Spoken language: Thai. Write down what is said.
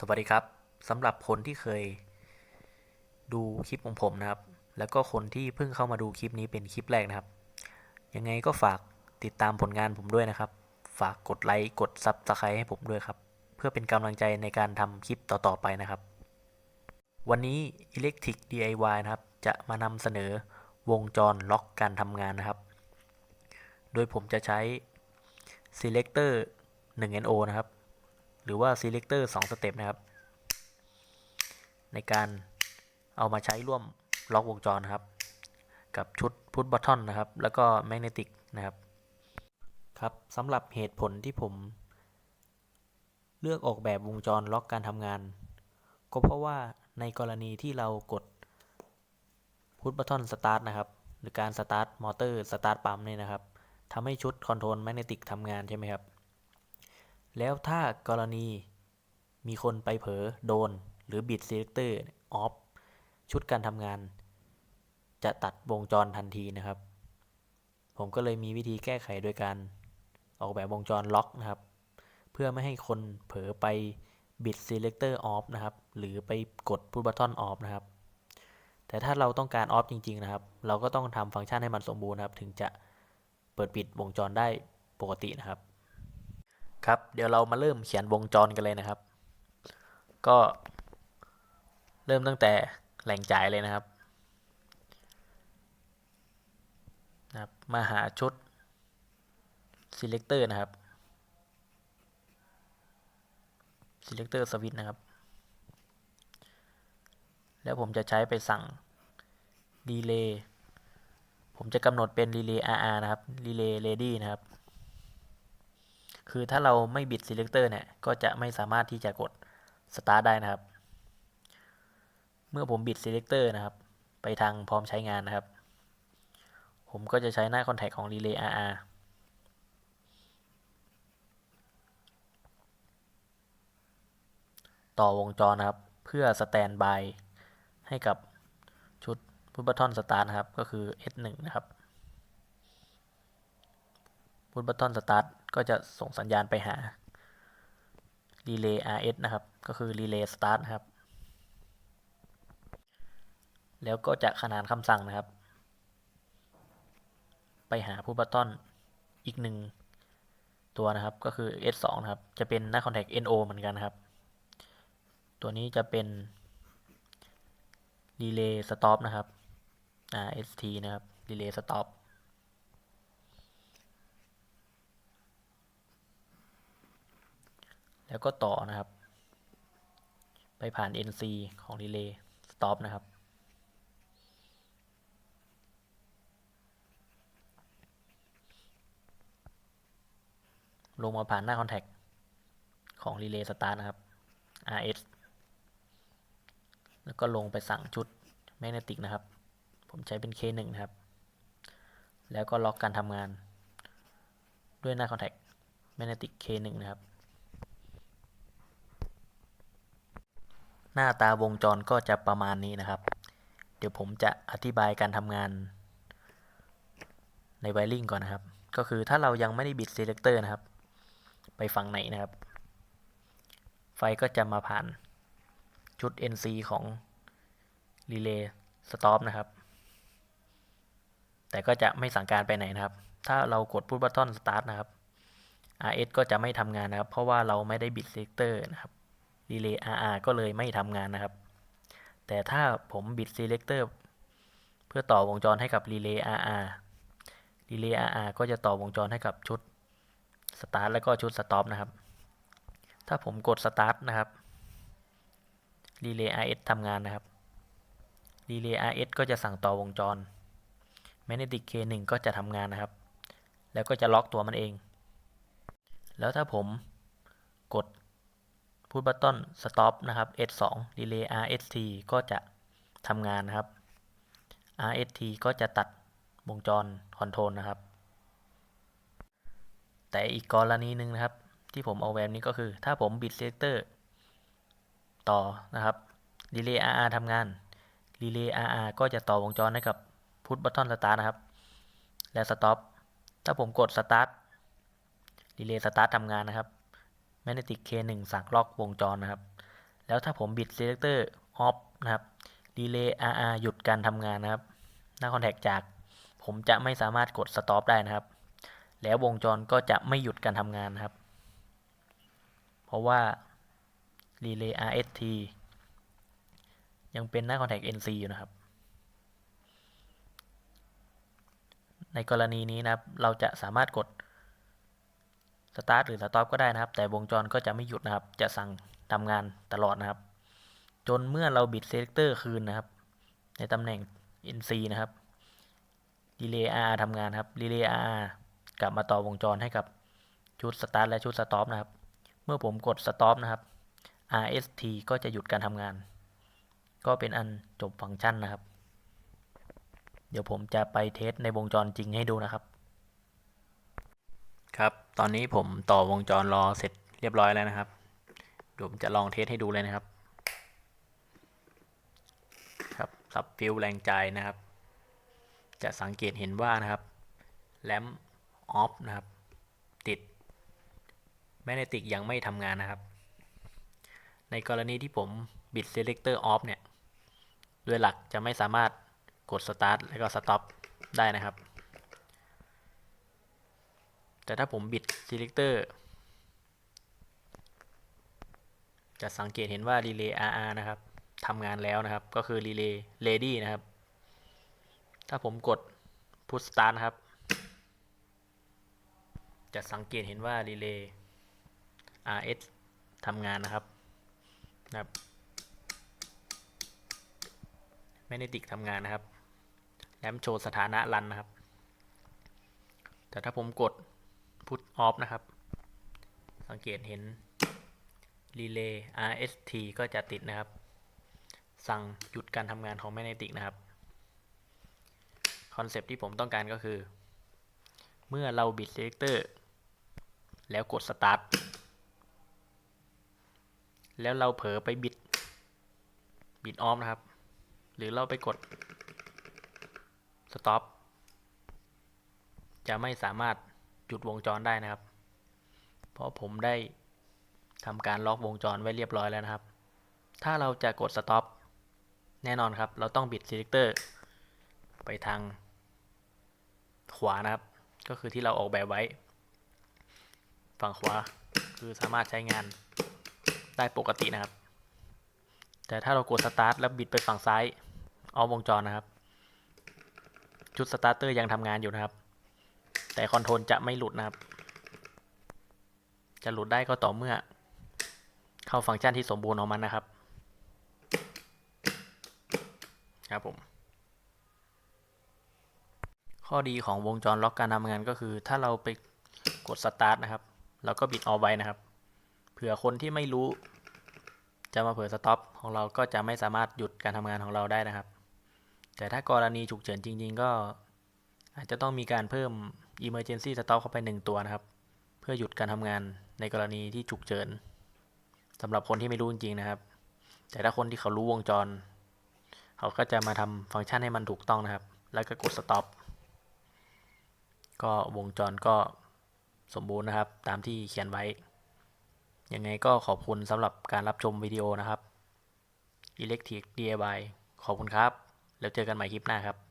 สวัสดีครับสำหรับคนที่เคยดูคลิปของผมนะครับ แล้วก็คนที่เพิ่งเข้ามาดูคลิปนี้เป็นคลิปแรกนะครับ ยังไงก็ฝากติดตามผลงานผมด้วยนะครับ ฝากกดไลค์กดซับสไครต์ให้ผมด้วยครับ เพื่อเป็นกำลังใจในการทำคลิปต่อๆไปนะครับ วันนี้ Electric DIY นะครับ จะมานำเสนอวงจรล็อกการทำงานนะครับ โดยผมจะใช้ Selector 1NO นะครับ หรือว่า selector 2สเต็ปนะครับ ในการเอามาใช้ร่วมล็อกวงจรนะครับ กับชุดพุทบัตทอนนะครับ แล้วก็แมกเนติกนะครับ ครับสำหรับเหตุผลที่ผมเลือกออกแบบวงจรล็อกการทำงาน ก็เพราะว่าในกรณีที่เรากดพุทบัตทอนสตาร์ทนะครับ หรือการสตาร์ทมอเตอร์สตาร์ทปั๊มเนี่ยนะครับทำให้ชุดคอนโทรลแมกเนติกทำงานใช่ไหมครับ แล้วถ้ากรณีมีคนไปเผลอโดน หรือบิด selector off ชุดการทำงาน จะตัดวงจรทันทีนะครับ ผมก็เลยมีวิธีแก้ไขโดยการออกแบบวงจรล็อกนะครับ เพื่อไม่ให้คนเผลอไปบิด selector off นะครับ หรือไปกด push button off นะครับ แต่ถ้าเราต้องการ off จริง ๆ นะครับ เราก็ต้องทำฟังก์ชันให้มันสมบูรณ์นะครับ ถึงจะเปิดปิดวงจรได้ปกตินะครับ ครับ เดี๋ยวเรามาเริ่มเขียนวงจรกันเลยนะครับ ก็เริ่มตั้งแต่แหล่งจ่ายเลยนะครับนะครับ มาหาชุด selector นะครับ selector switch นะครับ แล้วผมจะใช้ไปสั่ง relay ผมจะกำหนดเป็น relay RR นะครับ relay ready นะครับ คือถ้าเราไม่บิด selector เนี่ย ก็จะไม่สามารถที่จะกด start ได้นะครับ เมื่อผมบิด selector นะครับ ไปทางพร้อมใช้งานนะครับ ผมก็จะใช้หน้า contact ของ relay RR ต่อวงจรนะครับ เพื่อ stand by ให้กับชุด push button start นะครับ ก็คือ S1 นะครับพุทบัตทอนสตาร์ท ก็จะส่งสัญญาณไปหา Relay RS นะครับ ก็คือ Relay Start นะครับ แล้วก็จะขนานคำสั่งนะครับ ไปหาพุทบัตทอนอีกหนึ่งตัวนะครับ ก็คือ S2 นะครับ จะเป็นหน้า Contact NO เหมือนกันนะครับ ตัวนี้จะเป็น Relay Stop นะครับ st นะครับ Relay Stop แล้วก็ต่อนะครับ ไปผ่าน NC ของ Relay Stop นะครับ ลงมาผ่านหน้า Contact ของ Relay Start นะครับ RS แล้วก็ลงไปสั่งชุด Magnetic นะครับ ผมใช้เป็น K1 นะครับ แล้วก็ล็อกการทำงานด้วยหน้า Contact Magnetic K1 นะครับ หน้าตาวงจรก็จะประมาณนี้นะครับ เดี๋ยวผมจะอธิบายการทำงานในไวริ่งก่อนนะครับ ก็คือถ้าเรายังไม่ได้บิด selector นะครับ ไปฝั่งไหนนะครับ ไฟก็จะมาผ่านชุด NC ของ relay stop นะครับ แต่ก็จะไม่สั่งการไปไหนนะครับ ถ้าเรากด push button start นะครับ RS ก็จะไม่ทำงานนะครับ เพราะว่าเราไม่ได้บิด selector นะครับ relay RR ก็เลยไม่ทำงานนะครับ แต่ถ้าผมบิด selector เพื่อต่อวงจรให้กับ relay RR relay RR ก็จะต่อวงจรให้กับชุด start แล้วก็ชุด stop นะครับ ถ้าผมกด start นะครับ relay RS ทำงานนะครับ relay RS ก็จะสั่งต่อวงจร magnetic K1 ก็จะทำงานนะครับ แล้วก็จะล็อกตัวมันเอง แล้วถ้าผมกด พุทบัตตอน stop นะครับ S2 relay RST ก็จะทำงานนะครับ RST ก็จะตัดวงจรคอนโทรลนะครับ แต่อีกกรณีหนึ่งนะครับ ที่ผมเอาแบบนี้ก็คือ ถ้าผมบิด selector ต่อนะครับ relay RR ทำงาน relay RR ก็จะต่อวงจรให้กับพุทบัตตอน start นะครับ และ stop ถ้าผมกด start relay start ทำงานนะครับ Magnetic K1 สั่งล็อกวงจรนะครับ แล้วถ้าผมบิด selector off นะครับ relay RR หยุดการทำงานนะครับ หน้าคอนแทคจาก ผมจะไม่สามารถกด stop ได้นะครับ แล้ววงจรก็จะไม่หยุดการทำงานนะครับ เพราะว่า relay RST ยังเป็นหน้าคอนแทค NC อยู่นะครับ ในกรณีนี้นะครับ เราจะสามารถกด start หรือ stop ก็ได้นะครับ แต่วงจรก็จะไม่หยุดนะครับ จะสั่งทำงานตลอดนะครับ จนเมื่อเราบิด selector คืนนะครับ ในตำแหน่ง NC นะครับ relay R ทำงานครับ relay R กลับมาต่อวงจรให้กับชุด start และชุด stop นะครับ เมื่อผมกด stop นะครับ RST ก็จะหยุดการทำงาน ก็เป็นอันจบฟังก์ชันนะครับ เดี๋ยวผมจะไปเทสในวงจรจริงให้ดูนะครับครับ ตอนนี้ผมต่อวงจรรอเสร็จเรียบร้อยแล้วนะครับเดี๋ยวผมจะลองเทสให้ดูเลยนะครับ ครับสับฟิลแรงใจนะครับ จะสังเกตเห็นว่านะครับแลมออฟนะครับ ติดแมกเนติกยังไม่ทำงานนะครับ ในกรณีที่ผมบิด selector off เนี่ย โดยหลักจะไม่สามารถกด start แล้วก็ stop ได้นะครับ แต่ถ้าผมบิด selector จะสังเกตเห็นว่า relay RR นะครับทำงานแล้วนะครับ ก็คือ relay ready นะครับ ถ้าผมกด push start นะครับ จะสังเกตเห็นว่า relay RS ทำงานนะครับนะครับแมกเนติกทำงานนะครับ แลมโชว์สถานะรันนะครับ แต่ถ้าผมกด put off นะครับ สังเกตเห็น relay RST ก็จะติดนะครับ สั่งหยุดการทำงานของแมกเนติกนะครับ คอนเซปที่ผมต้องการก็คือ เมื่อเราบิด selector แล้วกด start แล้วเราเผลอไปบิด บิดออฟนะครับ หรือเราไปกด stop จะไม่สามารถ หยุดวงจรได้นะครับ เพราะผมได้ทำการล็อกวงจรไว้เรียบร้อยแล้วนะครับ ถ้าเราจะกด stop แน่นอนครับ เราต้องบิด selector ไปทางขวานะครับ ก็คือที่เราออกแบบไว้ ฝั่งขวาคือสามารถใช้งานได้ปกตินะครับ แต่ถ้าเรากด start แล้วบิดไปฝั่งซ้ายออฟวงจรนะครับ ชุดสตาร์เตอร์ยังทำงานอยู่นะครับ แต่คอนโทรลจะไม่หลุดนะครับ จะหลุดได้ก็ต่อเมื่อ เข้าฟังก์ชันที่สมบูรณ์ของมันนะครับ ครับผม ข้อดีของวงจรล็อกการทำงานก็คือ ถ้าเราไปกดสตาร์ทนะครับเราก็บิดออไว้นะครับ เผื่อคนที่ไม่รู้ จะมาเผื่อสต็อปของเราก็จะไม่สามารถหยุดการทำงานของเราได้นะครับ แต่ถ้ากรณีฉุกเฉินจริง ๆ ก็อาจจะต้องมีการเพิ่ม emergency stop เข้าไป 1 ตัวนะครับ เพื่อหยุดการทำงานในกรณีที่ฉุกเฉินสำหรับคนที่ไม่รู้จริงๆนะครับ แต่ถ้าคนที่เขารู้วงจร เขาก็จะมาทำฟังก์ชันให้มันถูกต้องนะครับ แล้วก็กด stop ก็วงจรก็สมบูรณ์นะครับ ตามที่เขียนไว้ ยังไงก็ขอบคุณสำหรับการรับชมวิดีโอนะครับ Electric DIY ขอบคุณครับ แล้วเจอกันใหม่คลิปหน้าครับ